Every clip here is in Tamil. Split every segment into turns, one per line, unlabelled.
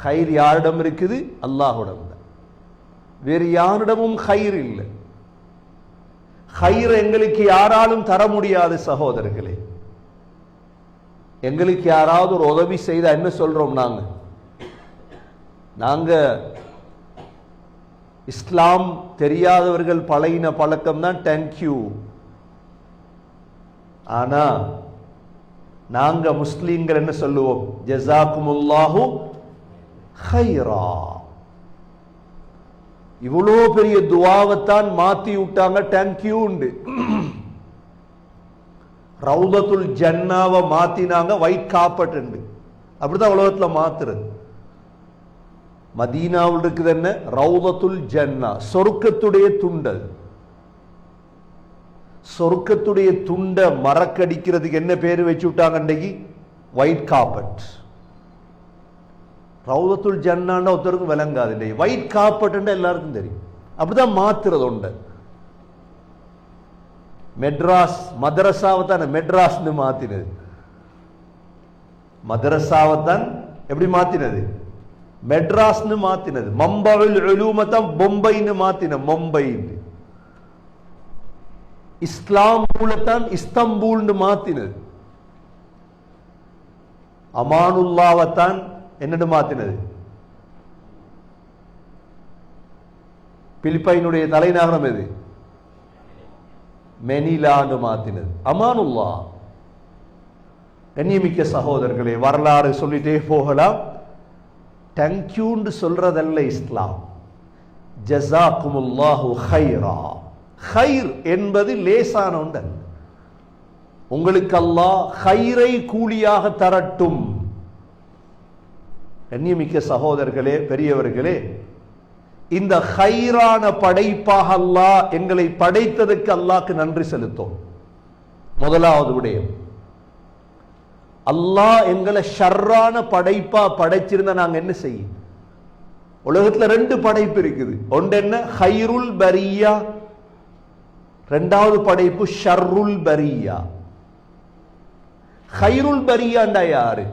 ஹைர் யாரிடம் இருக்குது? அல்லாஹுடம் தான். வேறு யாரிடமும் ஹைர் இல்லை. ஹைர் எங்களுக்கு யாராலும் தர முடியாது சகோதரர்களே. எங்களுக்கு யாராவது ஒரு உதவி செய்த என்ன சொல்றோம் நாங்க? நாங்க இஸ்லாம் தெரியாதவர்கள் பழகின பழக்கம் தான் தேங்க்யூ ஆனா நாங்க முஸ்லீம்கள் என்ன சொல்லுவோம்? ஜஸாக்குமுல்லாஹு ஹைரா இவ்வளோ பெரிய துவாவைத்தான் மாத்தி விட்டாங்க தேங்க்யூ உண்டு ரவுதத்துல் ஜன்னாவை மாத்தினாங்க ஒயிட் காப்பட் உண்டு அப்படிதான் உலகத்துல மாத்துறது. மதீனாவில் இருக்குது என்ன? ரவுதத்துல் ஜன்னா சொருக்கத்துடைய துண்டல். சொருக்கத்துடைய துண்டை மறக்கடிக்கிறதுக்கு என்ன பேர் வச்சு விட்டாங்க அன்றைக்கு ஒயிட் காப்பட் ரவுதத்துல் ஜன்னான்னா ஒருத்தருக்கும் விளங்காது இல்லை ஒயிட் காப்பட்ன்ற எல்லாருக்கும் தெரியும். அப்படிதான் மாத்துறது உண்டு. மெட்ராஸ் மதரசாவை தான் மெட்ராஸ்னு மாத்தினது. மதரசாவத்தான் எப்படி மாத்தினது? மெட்ராஸ்னு மாத்தினது. மம்பவில் எழுமத்தான் பொம்பைன்னு மாத்தின மும்பைன்னு. இஸ்லாம்பூலத்தான் இஸ்தம்பூல்னு மாத்தினது. அமானுல்லாவைத்தான் என்னென்னு மாற்றினது பிலிப்பைனுடைய தலைநகரம் எது? மெனிலான்னு மாத்தினது. அமானுல்லா. கண்ணியமிக்க சகோதரர்களே வரலாறு சொல்லிட்டே போகலாம். தேங்க்யூன்னு சொல்றதல்ல இஸ்லாம். ஜசாக்குமுல்லாஹு ஹைரா ஹைர் என்பது லேசான ஒன்றல் உங்களுக்கு அல்லாஹ் ஹைரை கூலியாக தரட்டும். கண்ணியமிக்க சகோதரர்களே பெரியவர்களே இந்த ஹைரான படைப்பாக அல்லாஹ் எங்களை படைத்ததுக்கு அல்லாக்கு நன்றி செலுத்தும். முதலாவது விடயம். அல்லாஹ் எங்களை ஷர்ரான படைப்பா படைச்சிருந்தா நாங்க என்ன செய்யும்? உலகத்துல ரெண்டு படைப்பு இருக்குது. ஒன்று என்ன? ஹைருல் பரியா. ரெண்டாவது படைப்பு ஷர்ருல் பரியா. ஹைருல் பரியாண்டா யாரு?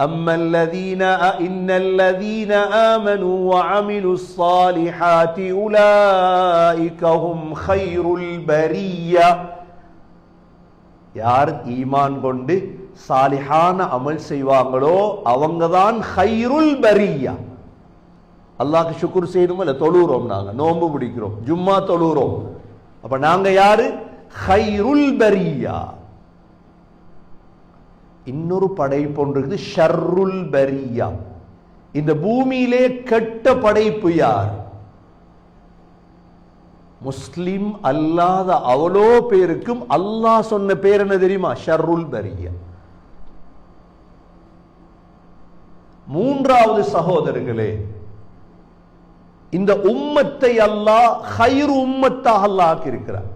أما الذين إن الذين آمنوا وعملوا الصالحات أولئك هم خير البرية யார் ஈமான் கொண்டு சாலிஹான அமல் செய்வாங்களோ அவங்க தான் ஹைருல் பரியா அல்லாஹ்க்கு சுக்குர் செய்யணும் இல்ல தொழுகிறோம் நாங்க நோன்பு பிடிக்கிறோம் ஜும்மா தொழுகிறோம் அப்ப நாங்க யாரு ஹைருல் பரியா இன்னொரு படைப்பு ஒன்று இருக்குது ஷர்ருல் பரியா. இந்த பூமியிலே கெட்ட படைப்பு யார்? முஸ்லிம் அல்லாத அவ்வளோ பேருக்கும் அல்லாஹ் சொன்ன பேர் என்ன தெரியுமா? ஷர்ருல் பரியா. மூன்றாவது சகோதரர்களே இந்த உம்மத்தை அல்லாஹ் ஹைரு உம்மத்தாக அல்லாஹ் ஆக்கியிருக்கிறார்.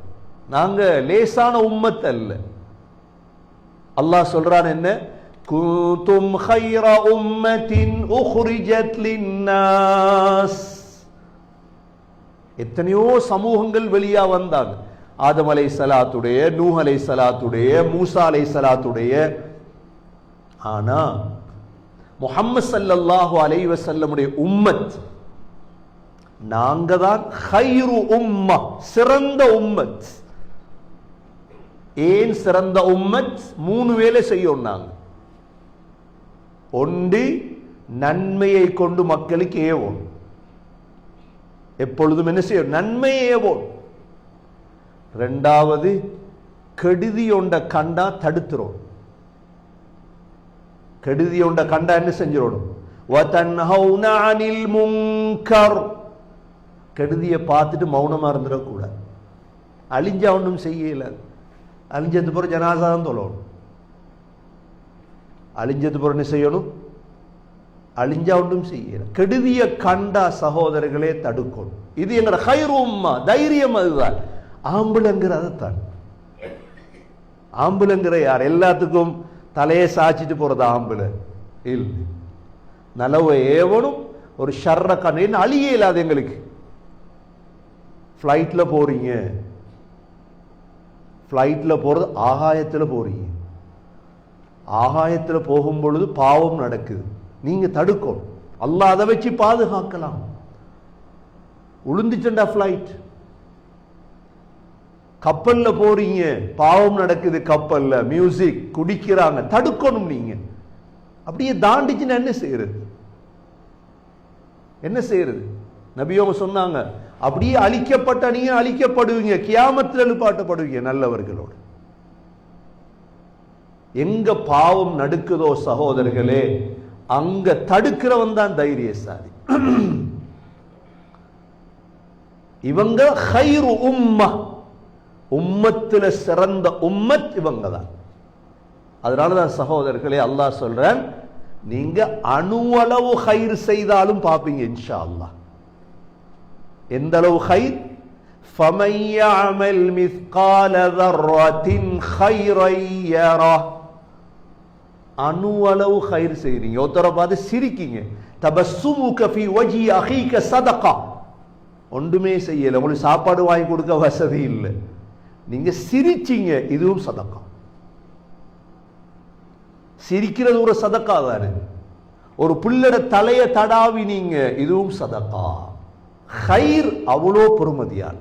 நாங்க லேசான உம்மத் அல்ல. அல்லாஹ் சொல்றான் என்ன? குந்தும் ஹைரா உம்மத்தின் உஹ்ரிஜத் லின்னாஸ். எத்தனையோ சமூகங்கள் வெளியா வந்தாங்க. ஆதம் அலை சலாத்துடைய நூ அலை சலாத்துடைய மூசா அலை சலாத்துடைய ஆனா முஹம்மது சல்லல்லாஹு அலைவ செல்லமுடைய உம்மத் நாங்க தான் ஹைரு உம்மா சிறந்த உம்மத். ஏன் சிறந்த உம்மத் மூணு வேலை செய்யும் நாங்கள் ஒன்று நன்மையை கொண்டு மக்களுக்கு ஏவோம். எப்பொழுதும் என்ன செய்யும்? நன்மையை ஏவோம். ரெண்டாவது கெடுதி ஒண்ட கண்டா தடுத்துரும். கெடுதி ஒண்ட கண்டா என்ன செஞ்சிடணும் கெடுதியை பார்த்துட்டு மௌனமா இருந்துடக்கூடாது. அழிஞ்சா ஒன்றும் செய்யல. அழிஞ்சது பிறகு ஜனாசா தான் தொழணும் அழிஞ்சது பிறகு என்ன செய்யணும் அழிஞ்சா ஒன்றும் செய்யல கெடுதிய கண்டா சகோதரர்களே தடுக்கணும் இது எங்கட ஹைரூம்மா தைரியம் அதுதான் ஆம்புலங்கிறது தான் ஆம்புலங்கிற யார் எல்லாத்துக்கும் தலையை சாய்ச்சிட்டு போறது ஆம்புல இல்லை நலவை ஏவனும் ஒரு ஷர்ற கண்ணு அழியே இல்லாது எங்களுக்கு ஃப்ளைட்ல போறீங்க ஃப்ளைட்ல போறது ஆகாயத்துல போறீங்க. ஆகாயத்துல போகும் பொழுது பாவம் நடக்குது. நீங்க தடுக்கணும். அல்லாஹ் அதை வச்சு பாதுகாக்கலாம். உளுந்துச்சண்டா ஃப்ளைட் கப்பல்ல போறீங்க. பாவம் நடக்குது கப்பல்ல. மியூசிக் குடிக்கிறாங்க. தடுக்கணும் நீங்க. அப்படியே தாண்டிச்சுன்னா என்ன செய்யறது? என்ன செய்யறது? நபியோங்க சொன்னாங்க அப்படியே அழிக்கப்பட்ட நீங்க அழிக்கப்படுவீங்க. கியாமத்தில் எழுப்பாட்டப்படுவீங்க நல்லவர்களோடு. எங்க பாவம் நடுக்குதோ சகோதரர்களே அங்க தடுக்கிறவன் தான் தைரியசாலி. இவங்க ஹைரு உம்ம. உம்மத்துல சிறந்த உம்மத் இவங்க தான் அதனாலதான் சகோதரர்களே அல்லாஹ் சொல்றேன் நீங்க அணுவளவு ஹைர் செய்தாலும் பார்ப்பீங்க இன்ஷா அல்லாஹ். எந்த அளவு ஹைத் ஃபமையமல் மிஸ்கால தர்ரத்தின் ஹைரையரா அணு அளவு ஹைர் செய்கிறீங்க ஒருத்தரை பார்த்து சிரிக்கீங்க. தபசுமு கஃபி வஜி அஹீக ஒன்றுமே செய்யலை. உங்களுக்கு சாப்பாடு வாங்கி கொடுக்க வசதி இல்லை. நீங்க சிரிச்சிங்க. இதுவும் சதக்கா சிரிக்கிறது ஒரு சதக்கா தானே. ஒரு பிள்ளட தலையை தடாவினீங்க. இதுவும் சதக்கா ஹைர் அவ்வளோ பொறுமதியால்